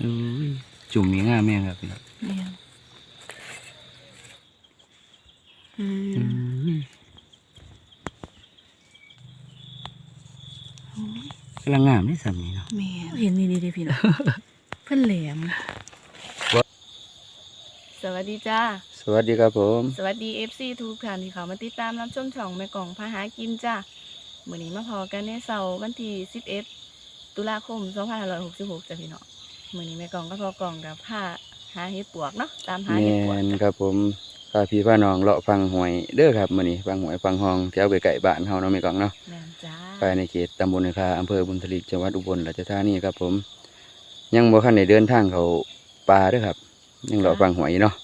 อุ้ยจุ่มมีง่ามแม่งครับพี่น้องแม่นอืมอุ้ยโอ้ยกำลังงามนี่สามีเนาะแม่นเห็นนี่ดีๆพี่น้องเพิ่นแหลมสวัสดีจ้า สวัสดีครับผม สวัสดี FC ทุกท่านที่เขามาติดตามรับชมช่องแม่กล่องพาหากินจ้ามื้อนี้มาพอกันในเสาร์วันที่11ตุลาคม2566จ้ะพี่น้อง มื้อนี้แม่กล่องก็พอกล่องกับผ้าหาเห็ดปวกเนาะตามหาแมเห็ดปวกนครับผมพาพี่พาน้องเลาะฟังหวยเด้อครับมื้อนี้ฟังหวยฟังห้องแถวไกลๆบ้านเฮาเนาะแม่กองเนาะแม่นจ้าภายในเขตตำบลนาคาอำเภอบุญทลิกจังหวัดอุบลราชธานีครับผม ยังบ่คันได้เดินทางเขาป่าเด้อครับ ยังเลาะฟังหวยอยู่เนาะ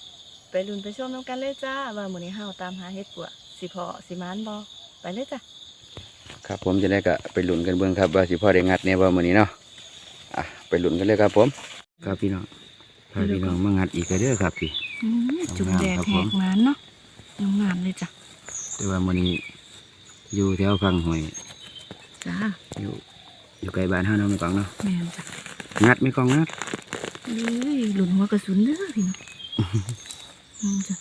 ไปลุ้นไปชมน้ำกันเลยจ้าว่ามื้อนี้เฮาตามหาเห็ดปวกสิพอสิมานบ่ไปเลยจ้ะครับผมจะได้ก็ไปลุ้นกันเบิ่งครับว่าสิพ่อได้งัดแน่บ่มื้อนี้เนาะอะ ไปลุ้นกันเลยครับผม ครับพี่น้องพาพี่น้องมางัดอีกแล้วเด้อครับพี่อืมจุ่มแดงครับแหผมกมานเนาะงามๆเลยจ้ะแต่ว่ามื้อนี้อยู่แถวฟังหวยจ้าอยู่อยู่ไกลบ้านเฮาเนาะแม่กองเนาะแม่นจ้ะงัดไม่กองงัดเอ้ยหลุนหัวกระสุนเด้อพี่น้องอืมจ้ะ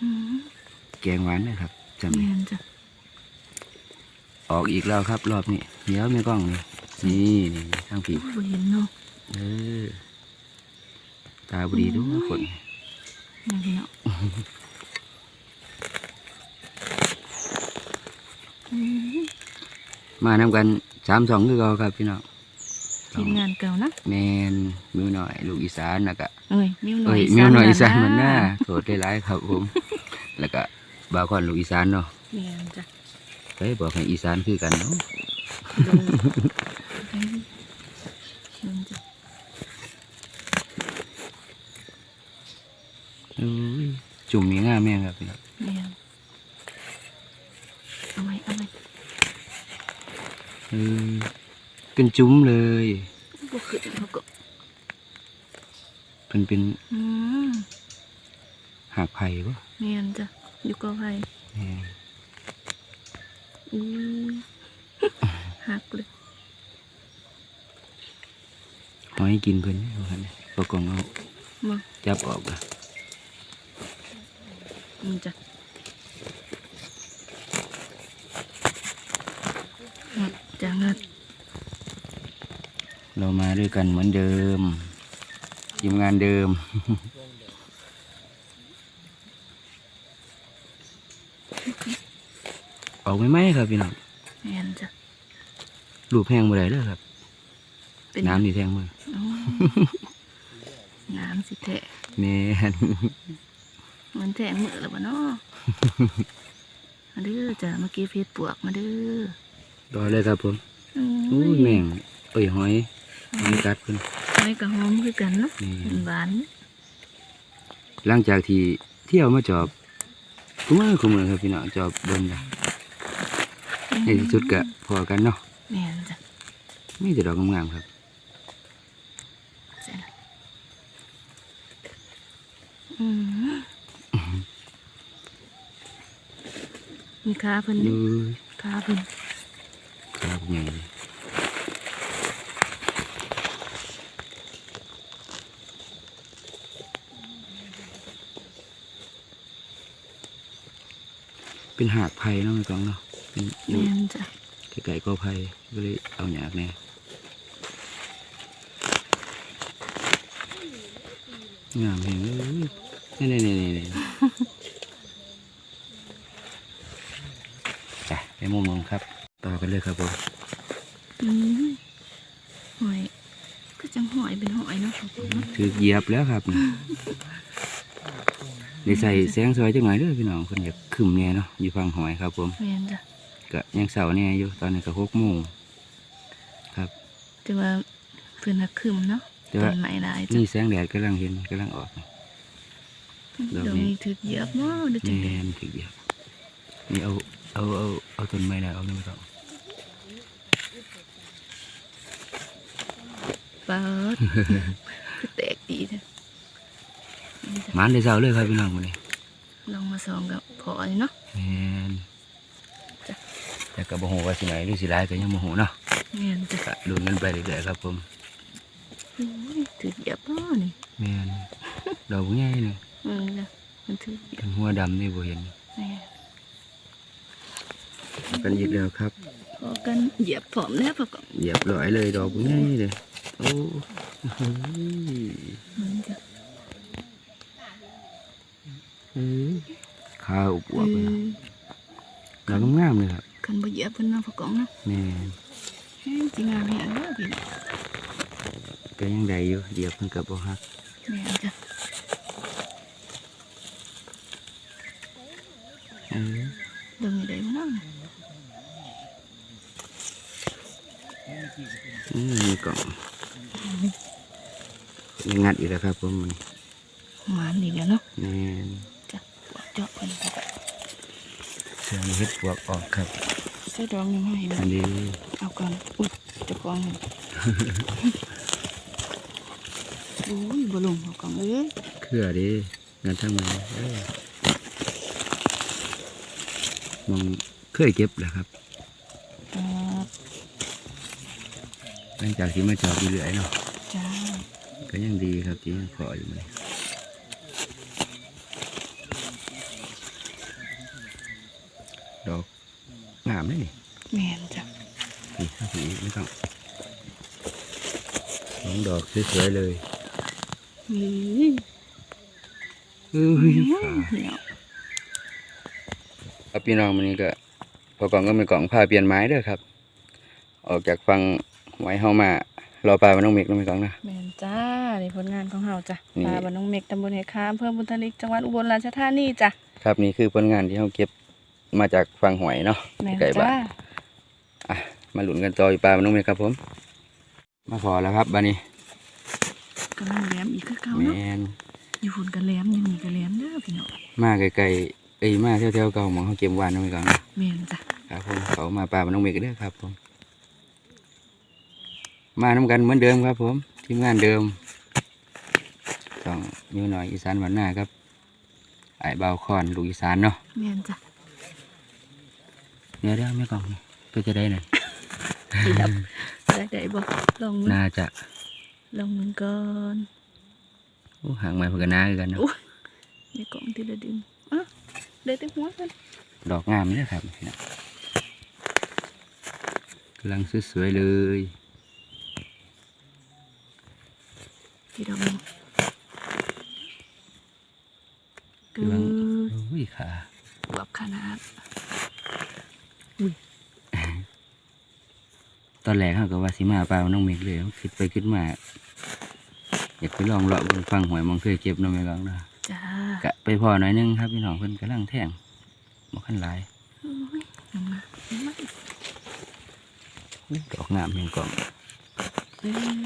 อืมแกงหวานนะครับจำแม่นี้นจ้ะ ออกอีกแล้วครับ รอบนี้เดี๋ยวไม่กล้องนี่นี่นี่ทางผีโอ้ยบ่เห็นเนาะเออตาบดีทุกคนนี่พี่น้องอืมมานำกันสามสองคือเราครับพี่น้องทีมงานเก่านะแมนมิวหน่อย ลูกอีสานนะกะเอ้ยมิวหน่อเอ้ยยมิวหน่อยอีสานเหเหมือนหน้าะโสดได้หลายครับผม แล้วก็บาวคอนลูกอีสานเนาะแม่นจ้ะ เฮ้ยบอกให้อีสานคือกันเนาะดูเอ้ยมึงจ้ะอุ้ยจุ่มมีง่ามแม่งครับพี่น้องแม่นเอาไหมเอาไหมเออเป็นจุ้มเลยบ่ขึ้นเขาก็เป็นเป็นอืมหากไผ่ปะแม่นจ้ะอยู่ก็ไผ หักเลยหอยกินเพิ่นนี่ว่าคั่นเนี่ยประกองเอามาจับออกละมึงจ้ะงัดจะงัดเรามาด้วยกันเหมือนเดิมทีมงานเดิมออกไม่ไหมครับพี่น้องแม่นจ้ะ รูปแห้งบ่ได้เลยครับ เป็นน้ำนี่แทงมืออ๋อน้ำสิแทะแม่นมันแทะมือแล้วบ่เนาะมาเด้อจ้ะเมื่อกี้เพชรปวกมาเด้อรอเลยครับผมโอ้อู้ยแม่งเอ้ยหอยหอยกัดเพิ่นหอยกับหอมคือกันเนาะนี่หวานหลังจากที่เที่ยวมาจอบคุ้มือคุ้มือครับพี่น้องจอบเบิ่นละในที่สุดก็พอกันเนาะ แม่นจ้ะมีแต่ดอกงามๆครับเสร็จแล้วอืมมีขาเพิ่นดูขาเพิ่นครับใหญ่เลยเป็นหากไผ่เนาะไม่ต้องเนาะเป็นอยู่แม่นจ้ะ ไก่ก็ไผ่ก็เลยเอาหยากแน่งามเห็นเลยนี่นี่นี่นี่นี่จ้ะไปมุมมองครับ ต่อกันเลยครับผมอืมหอย ก็จังหอยเป็นหอยเนาะครับผมเนาะถือเหยียบแล้วครับนี่ได้ใส่แสงสวยจังหน่อยเด้อพี่น้องคนอยากขึ้นแน่เนาะอยู่ฟังหอยครับผมแม่นจ้ะ ก็ยังเสาแน่อยู่ตอนนี้ก็หกโมงครับแต่ว่าเพิ่นหักคึมเนาะแต่ต้ว่านไม้หลายจ้ะนี่แสงแดดกำลังเห็นกำลังออก ดอกดอกนี้นี้ถึกเหยียบเนาะเดี๋ยวจังแม่ได๋นถือเหยียบนี่เอาเอาเอาเอาต้นไม้ได้เอานี่ไม่ต้องปาดคือแตกดีแท้นี่จ้ะมันได้เสาเลยครับพี่น้องวันนี้ลองมาส่องกับพอนี่เนาะแม่น จ้ะแต่ก็บ่ฮู้ว่าสิไหนหรือสิหลายก็ยังบ่ฮู้เนาะแม่นจ้ะก็ลุ้นกันไปเรื่อยๆครับผมอุ้ยถือเหยียบพ่อนี่แม่นดอกใหญ่เลยเออจ้ะมันถือเหยียบทั้งหัวดำนี่บ่เห็นแม่กันอีกแล้วครับพอกันเหยียบผอมแล้วพอก่อนเหยียบร้อยเลยดอกใหญ่เลยโอ้โหมันจะเอ้ยข้าวอวบเอเลยอดอกงามๆเลยครับ คันบ่เหยียบเพิ่นเนาะพอกองเนาะแม่นแห้งสิงามแฮงเด้อพี่น้องก็ยังได้อยู่ เหยียบเพิ่นก็บ่ฮักแม่นจ้ะเออเบิ่งได้บ่เนาะอืมมีกล่องยังงัดอีกแล้วครับผมมันหวานนี่แหล้วเนาะแม่นจ้ะเจาะเพิ่นค่ะเสียงเฮ็ดปวกออกครับใส่ดองยังให้อัมันนนี้เอาก่อนอุ๊ยเจะกองนี่โอ้ยบ่ลงพอกองเอ้ยเครือเดิเงินทั้งนั้นเออมองเคยเก็บแหละครับอ่าหลังจากที่มาจอบอยู่เรื่อยเนาะจ้าก็ยังดีครับที่ยังขออยู่มันด งามเลยนี่แม่นจ้ะนี่ถ้าสีไม่ต้องสองดอกสวยๆเลยอือเฮ้ยเนี่ยครับพี่น้องวันนี้ก็พอกล่องก็เป็นกล่องผ้าเปลี่ยนไม้เด้อครับ ออกจากฟังไว้เฮามารอปลามันต้องเมกต้องเป็นกล่องนะแม่นจ้านี่ผลงานของเฮาจ้ะนี่ปลาบ้านน้องเมกตำบลเหคามอำเภอบุญทลิกจังหวัดอุบลราชธานีจ้ะครับนี่คือผลงานที่เราเก็บ มาจากฟังหวยเนาะแม่นไก่บ้าจ้านอะมาหลุนกันต่ออีกปลามันต้องเมกครับผม มาพอแล้วครับบานี้กำลังแหลมอีกคือเก่าแมเนาะนอยู่ฝุ่นกันแหลมอยู่นี่ก็แหลมเด้อพี่น้องมาไกลๆเอ้ยมาเที่ยวๆเก่าหมองเขาเก็บหวานต้องเป็นกล่องนะแม่นจ้ะครับผมเขามาปลามันต้องเมกเด้อครับผมมาน้ำกันเหมือนเดิมครับผมทีมงานเดิมต้องมีหน่อยอีสานวันหน้าครับไอ้เบาวคอนลูกอีสานเนาะแม่นจ้ะ เดี๋ยวเดี๋ยวไม่กล่องนี่ก็จะได้หน่อยสิดับได้ได้บ่ลองมือน่าจะลองมือก่อนโอ้ห่างไม้เพื่อกันน้าคือกันเนาะในกล่องทีละดึงอะได้แต่หัวกันดอกงามนี่นะครับนี่นะกำลังสวยๆเลยทีดอกหนึงเกิกำลังดโอ้ยขา อวบขนาด ตอนแรกเขาก็ว่าสิมาปลาน้องเมกเลยคิดไปคิดมาอยากไปลองเลาะบนฟังหวยมองเคยเก็บเน้องไม่ลองนะจ้ากะไปพอหน่อยนึงครับพี่น้องเพิ่นกำลังแท่งบ่คันหลายโอ้ยเอามาเอามาอุ๊ยดอกงามเพียงกล่องเอ้ย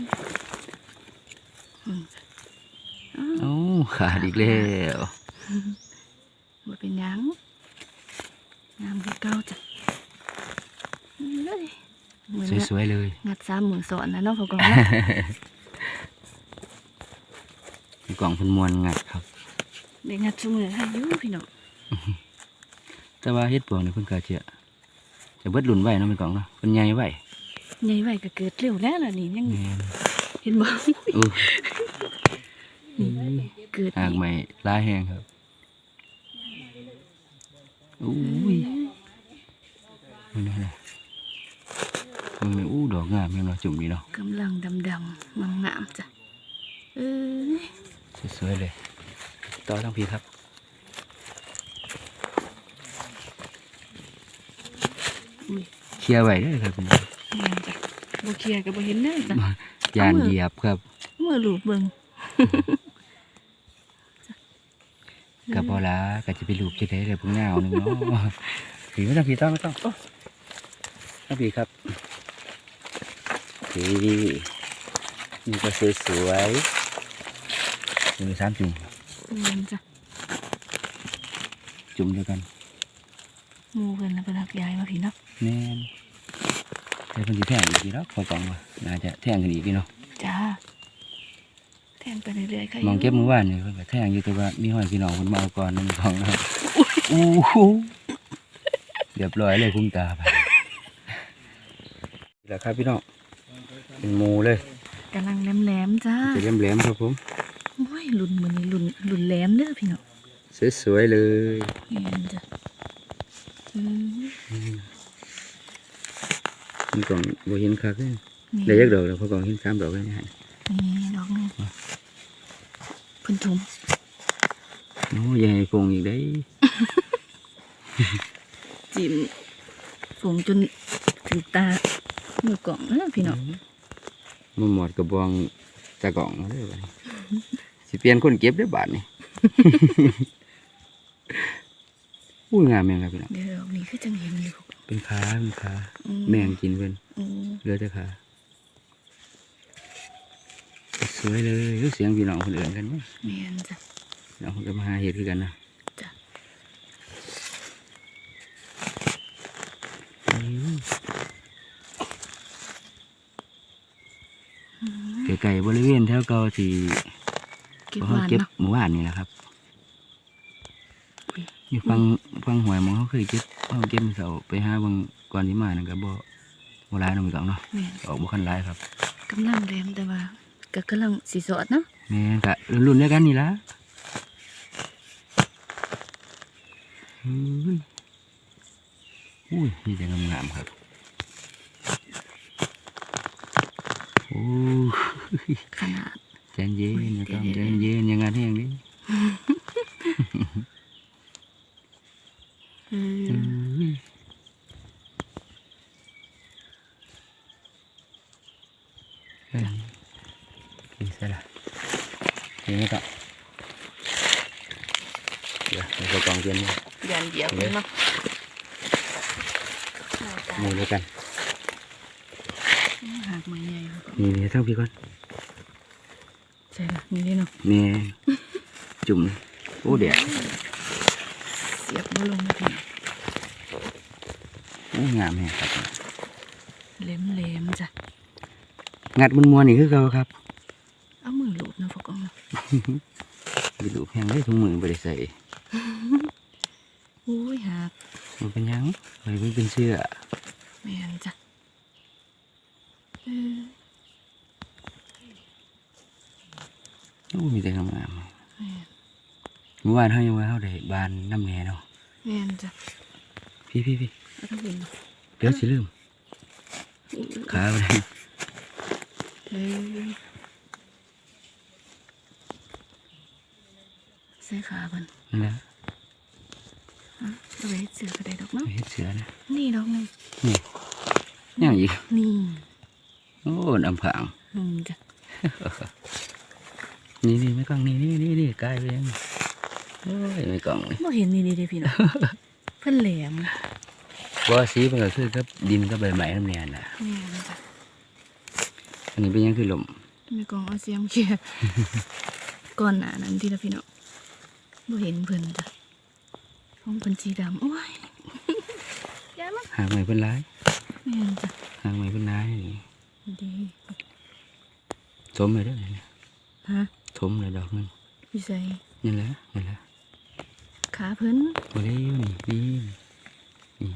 อืมอ้าวโอ้ขาดอีกแล้วบ่เป็นหยังงามคือเก่าจ้ะอืมเลยเหมือน สวยๆเลยงัดสามหมื่นสอนนะเน้องพอกองเนาะมีกล่องเพิ่นมวนงัดครับเด็กงัดชุมือให้อยูพี่น้องแต่ว่าเฮ็ดปวงนี่เพิ่นก็จะจะเบิดรุ่นไว้เนาะเป็นกล่องเนาะเพิ่นใหญ่ไว้ใหญ่ไว้ก็เกิดเร็วแล้วล่ะนี่ยังแม่นเห็นบ่อู้นี่เกิดหากอีกใหม่ลายแห้งครับอุ้ยนี่นะนะ มึงนี่อู้ดอกงามแม่นเนาะจุ่มนี่เนาะกำลังดำๆงามๆจ้ะเอ้ยสวยๆเลย ต่อทั้งพี่ครับอุ้ยเคลียร์ไว้เด้อครับพี่น้องงามจ้ะบ่เคลียร์ก็บ่เห็นเด้อจ้ะยานเหยียบครับ เมื่อลูบเบิ่งกับพอละก็จะไปลูบจะได้เลยพวกเงาหนึ่งเนาะผีไม่ต้องผีต้องไม่ต้องต้องผีครับ ผีนี่ก็สวยสวยๆมีสามจุ่มงามจ้ะจุ่มเดียวกันหมู่เพิ่นน่ะเพิ่นรักยายว่าพี่เนาะแน่นแต่เพิ่นสิแท่งอีกทีแล้วพอกล่องว่าน่าจะแท่งกันอีกพี่เนาะจ้าแทงไปเรื่อยๆค่ะมองเก็บเมื่อวานนี่เพิ่นก็แท่งอยู่แต่ว่ามีห้อยพี่น้องเพิ่นมาเอาก่อนนั่นของนะครับอู้หูเรียบร้อยเลยคุ้มตาไปแล้วครับพี่น้อง เป็นหมูเลยกำลังแหลมๆจ้าจะแหลมๆครับผมโอ้ยหลุนมือนี้หลุนหลุนแหลมเด้อพี่น้องสวยๆเลยแม่นจ้ะอืมมันกล่องบ่เห็นคักเลยนี่ได้ยักดอกแล้วพอกล่องเห็นสามดอกเลยนะฮะนี่ดอกหนึงเพิ่นถุมโอ้ยใหญ่ฟงอีกได้จิ้มฝงจนถึงตามือกล่องเด้อพี่น้อง มาหมอดกระบองตะกล่องเลยบัดนี้สิเปลี่ยนคนเก็บได้อบาทนี่ อู้งามแม่งครับพี่น้องเดี๋ยวดอกนี้คือจังเห็นอยู่เป็นขาเป็นขาอืแมงกินเพิ่นอืมเหลือแต่ขาสวยเลยเอ้ยเสียงพี่น้องคนอื่นกันไหมแม่นจ้ะน้องก็มาหาเห็ดคือกันนะ จ้ะ อืม ไก่ๆบริเวณแถวเก่าที่เก็บหเขาวานเก็บเนาะหมู่บ้านนี่แหละครับอุ้ยอยู่ฟังฟังหวยหมองเขาเคยเก็บเขาเก็บมื้อเสาไปหาเบางก่อนที่มานั่นก็บ่บ่หลายเน้องมีกองเนาะแม่นออกบ่คันหลายครับกำลังแหลมแต่ว่าก็กำลังสีสดเนาะแม่นก็รุ่นๆเดียวกันนี่ล่ะอุ้ยอุ้ยมีแต่งามๆครับโอ้ย ขนาดใจเย็นอุ้ยนะครัเดี๋ใจยวๆเย็นอยังงานแห้งดิเอออุ้ยเฮ้ยกินซะละกินไม่ต่อเดี๋ยวเรากองเย็นมายันเดียวเดี๋ยวเนาะหมูด้วยกันหากไม้ใหญ่แล้วก็นี่นี่ทั้งพี่ก่อนใช่ละนี่เลยเนาะนี่จุ่มโอ้เดี๋ยวเสียบบ่ลงนะพี่โอ้งามแฮงครับเล็มเล็มๆจ้ะงัดมันมัวนี่คือเขาครับ เอามือลูบเนาะพวกกองเนาะไปดูแพงได้ถุงมือไปได้ใส่อุ้ยหากมันเป็นหยังมันเป็นเสื้อแม่นจ้ะเออ โอ้มีแต่งามแม่นๆเมื่อวานเขายังว่าเขาได้บานน้ำแหน่เนาะแม่นจ้ะพี่พี่พี่เอาทั้งเป็นเดี๋ยวสิลืมขาไปเลยเออใส่ขาเพิ่นนั่นแหละฮะเอาไว้เสือก็ได้ดอกเนาะเฮ็ดเสือนะนี่ดอกหนึงนี่ยังอีกนี่โอ้น้ำผางอืมจ้ะ นี่นี่ไม่กล้องนี่นี่นี่นี่กลายไปยังโอ้ยไม่กล้องนี่บ่เห็นนี่ดีเด้พี่น้องเพิ่นแหลมว่าสีมันก็คือกับดินกับใบไม้น้ำแหน่น่ะแม่นจ้ะอันนี้เป็นหยังคือลมมีกองเอาเสียมเขียก่อนหน้านั้นที่ละพี่น้องบ่เห็นเพิ่นจ้ะของเพิ่นสีดำโอ้ยยายมาหางไม้เป็นร้ายแม่นจ้ะหางไม้เป็นร้ายดีทมเลยเด้อนี่ฮะ ทมเลยดอกหนึงอยู่ใส่นี่แหละนี่แหละขาเพิ่นโอ้ยนี่นี่นี่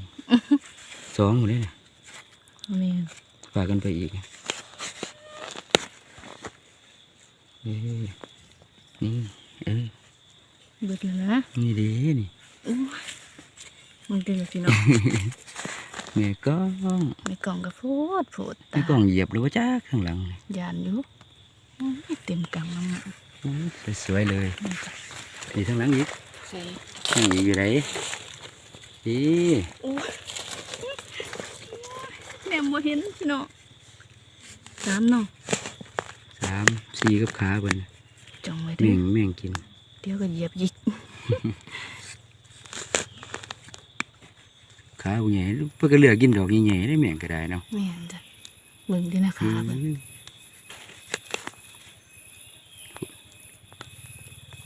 สองหมดเลยนะแม่นฝากกันไปอีกเอ้ยนี่เอ้ยเบิดแล้วนะนี่ดีนี่โอ้ยมึงเด้อพี่น้องแม่กล้องในกล่องก็โพดโพดแม่ตากล้องเหยียบหรือว่าจ้าข้างหลังนี่ยานอยู่โอ้ย เต็มกำลังอะโอ้ยสวยๆเลยนี่จ้ะนี่ข้างหลังอีกใส่ข้างอีกอยู่ไหนนี่โอ้ยแม่บ่เห็นพี่น้องสามน้องสามสี่กับขาบนจองไว้แม่เด้องแม่งกิน เดี๋ยวก็เหยียบยิกขาบุใหญ่เพื่อก็เลือกกินดอกใหญ่ๆได้แม่งก็ได้เนาะแม่นจ้ะเบิ่งดินะขาเบิ่ง อืม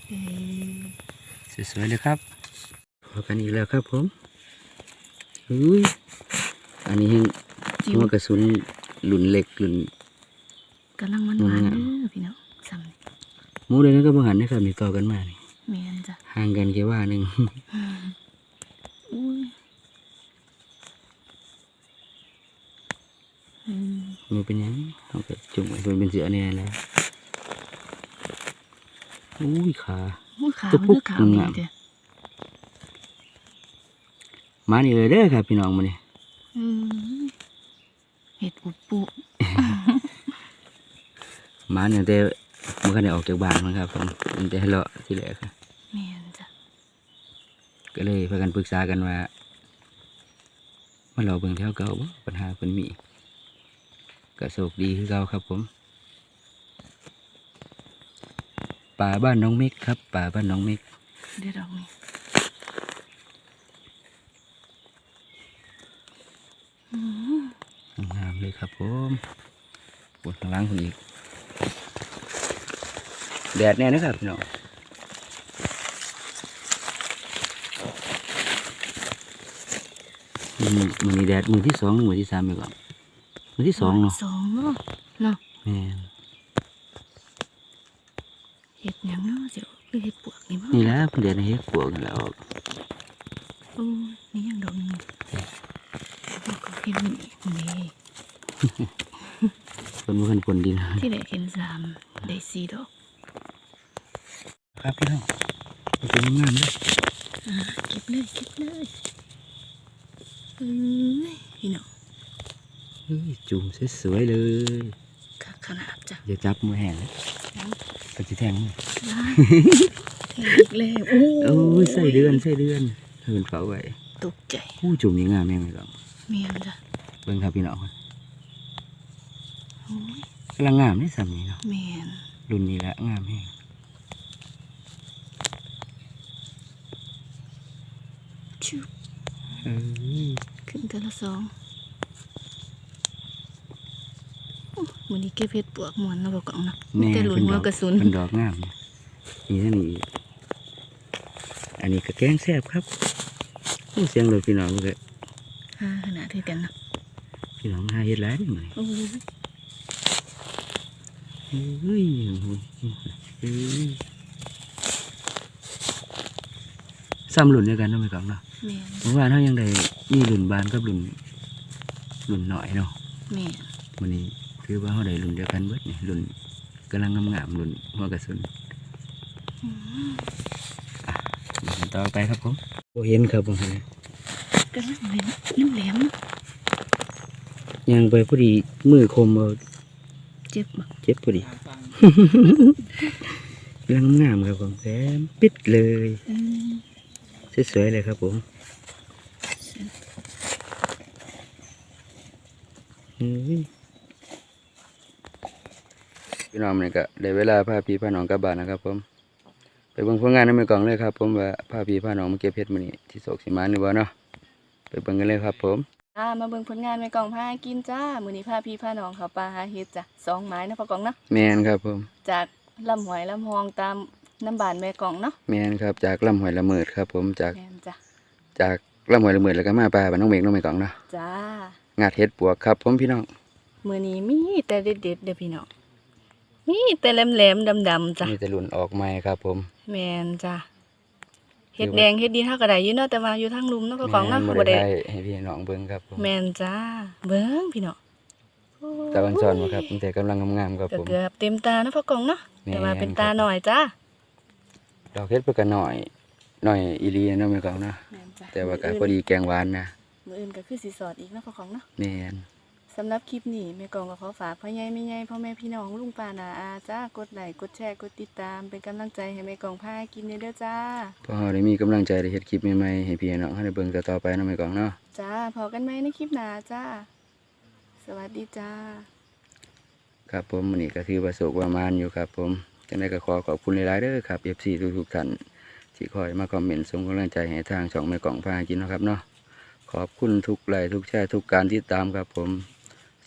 เอ้ย สวยๆเลยครับพอกันอีกแล้วครับผมอุ้ยอันนี้ยังจิ๋วหัวกระสุนหลุนเหล็กหลุนกำลังมันหวานๆเด้อพี่น้องซ้ำนี่หมูเลยนั่นก็บังหันนะครับมีต่อกันมานี่แม่นจ้ะห่างกันแค่ว่าหนึ่งอุ้ยเอ้มันเป็นหยังเขาก็จุ่มไว้มันเป็นเสือแน่แล้วอุ้ยขาโอ้ยขาว ตุ๊บปุ๊เลืบอขาวนี่งามเด้อมานี่เลยเด้อครับพี่น้องมานี่เออเห็ดอุปุมาเนี่ยแต่มันก็ได้ออกจากบ้านมันครับผมมันจะให้เลาะที่เหลือครับแม่นจ้ะก็เลยพากันปรึกษากันว่ามันเราเบิ่งแถวเก่าบ่ปัญหาเพิ่นมีก็โชคดีคือเก่าครับผม ป่าบ้านน้องเมกครับ ป่าบ้านน้องเมกเดี๋ยวดอกนี้อืมงามเลยครับผมปวดข้างหล่างคนอีก แดดแน่นะครับพี่น้องมือมือนี้แดดมือที่สองมือที่สามไปก่อนมือที่สองเนาะสองเนาะเนาะแม่น เห็ดหยังเนาะเสียวหรือเห็ดปวกนี่บ่นี่แหละเพิ่นเดือนให้เฮ็ดปวกนั่นแหล้วโอ้ยนี่ยังดอกหนึงแล้วก็เห็นนี่นี่เพิ่นบ่เพิ่นผลดินที่ได้เห็นสามได้สี่ดอกครับพี่น้องมันเป็นงามเลยอ่าเก็บเลยเก็บเลยเอ้ยพี่น้องเฮ้ยจุ่มสวยๆเลยคักขนาดจ้ะอย่าจับมือแห้งนะแล้ว ก็สิแทงมือได้เห็นอีกแล้วโอ้โอ้ยใส่เดือนใส่เดือนเพิ่นเฝ้าไว้ตกใจผู้จุ่มนี่งามแม่งเลยครับเมียนจ้ะเบิ่งครับพี่น้องโอ้ยกำลังงามนี่สำนี้เนาะเมียนรุ่นนี้ละงามแห้งชิวเอ้ยขึ้นแต่ละสอง โอ้วันนี้เก็บเห็ดปวกหมวนนะบอกก่อนนะมีแต่หลุนหัวกระสุนเป็นดอกงามเนี่ยนี่ท่านี่อีกอันนี้ก็แกงแซ่บครับโอ้เสียงเลยพี่น้องเลยฮ่าขนาดที่กันนะพี่น้องหาเฮ็ดหลายนี่มื้อนี้โอ้ยเฮ้ยเฮ้ยซ้ำรุ่นเดียวกันเนาะไม่กล่องเนาะเมียนเมื่อวานเขายังได้มีรุ่นบานกับรุ่นรุ่นหน่อยเนาะเมียนวัน นี้คือว่าเขาได้รุ่นเดียวกันเบิดนี่รุ่นกำลังงามๆรุ่นหัวกระสุนอืมเดี๋ยวต่อไปครับผมโอเห็นครับผมเห็นกระลังเลยลิ้มแหลมเนาะยังไปพอดีมือคมเอาเจ็บบักเจ็บพอดีกำลังงามครับผมแถมปิดเลยเออสวยๆเลยครับผมเฮ้ย พี่น้องมันก็ได้เวลาพาพี่พาน้องกลับบ้านนะครับผมไปเบิ่งผลงานในมือกล่องเลยครับ ผมว่าพาพี่พาน้องมาเก็บเพชรมื้อนี้ที่โศกสิมาหรือบ่เนาะไปเบิ่งกันเลยครับ ผมอ่ามาเบิ่งผลงานแม่กล่องพากินจ้ามื้อนี้พาพี่พาน้องเขาปลาหาเห็ดจ้ะสองไม้นะพ่อกล่องเนาะแมนครับ ผม จากลำหอยลำหองตามน้ำบานแม่กล่องเนาะแมนครับจากลำหอยละเมิดครับ ผมจากแม่นจ้ะจากลำหอยละเมิดแล้วก็มาปลาบ้านน้องเมฆน้องเมฆกล่องเนาะจ้างาดเห็ดปวกครับ ผมพี่น้องมื้อนี้มีแต่เด็ดๆเด้อพี่น้อง มีแต่แหลมๆดำๆจ้ะมีแต่หลุนออกใหม่ครับ ผมแม่นจ้ะเฮ็ดแดงเฮ็ดดีเท่าก็ได้อยู่เนาะแต่ว่าอยู่ทางลุมเนาะพ่อกล่องเนาะแม่นบ่บ่ได้ได้ได้ให้พี่น้องเบิ่งครับผมแม่นจ้าเบิ่งพี่น้องตะวันซ้อนมาครับแต่กำลังงามๆครับก็ผมเกือบเต็มตานะพ่อกล่องเนาะแม่นแต่ว่าเป็นครับตาหน่อยจ้าดอกเห็ดเพิ่นก็น้อยน้อยอีหลีเนาะแม่กล่องเนาะแม่นจ้ะแต่ว่าก็มื้พอดีแกงหวานนะมื้ออื่นก็คือสิสอดอีกเนาะพ่อกล่องเนาะแม่น สำหรับคลิปนี้แม่กองก็ขอฝากพ่อใหญ่แม่ใหญ่พ่อแม่พี่น้องลุงป้านาอาจ้ากดไลค์กดแชร์กดติดตามเป็นกำลังใจให้แม่กองพากินเด้อจ้าพอเราได้มีกำลังใจได้เฮ็ดคลิปใหม่ๆให้พี่น้องเฮาได้เบิ่งต่อๆไปเนาะแม่กล่องเนาะจ้าพอกันไหมในคลิปหน้าจ้า สวัสดีจ้า ครับผมวันนี้ก็คือประสบประมาณอยู่ครับ ผมจังไดก็ขอขอบคุณหลายๆเด้อครับ FC ทุกๆท่านที่คอยมาคอมเมนต์ส่งกำลังใจให้ทางช่องแม่กล่องพากินเนาะครับเนาะขอบคุณทุกไลค์ทุกแชร์ทุกการติดตามครับผม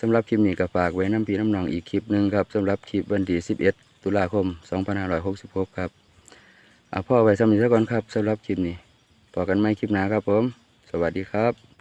สำหรับคลิปนี้ก็ฝากไว้น้ำพี่น้ำนองอีกคลิปหนึ่งครับสำหรับคลิปวันที่ 11 ตุลาคม 2566 ครับเอาพ่อไว้สำหรับนี้ซะก่อนครับสำหรับคลิปนี้พอกันไหมคลิปหน้าครับผม สวัสดีครับ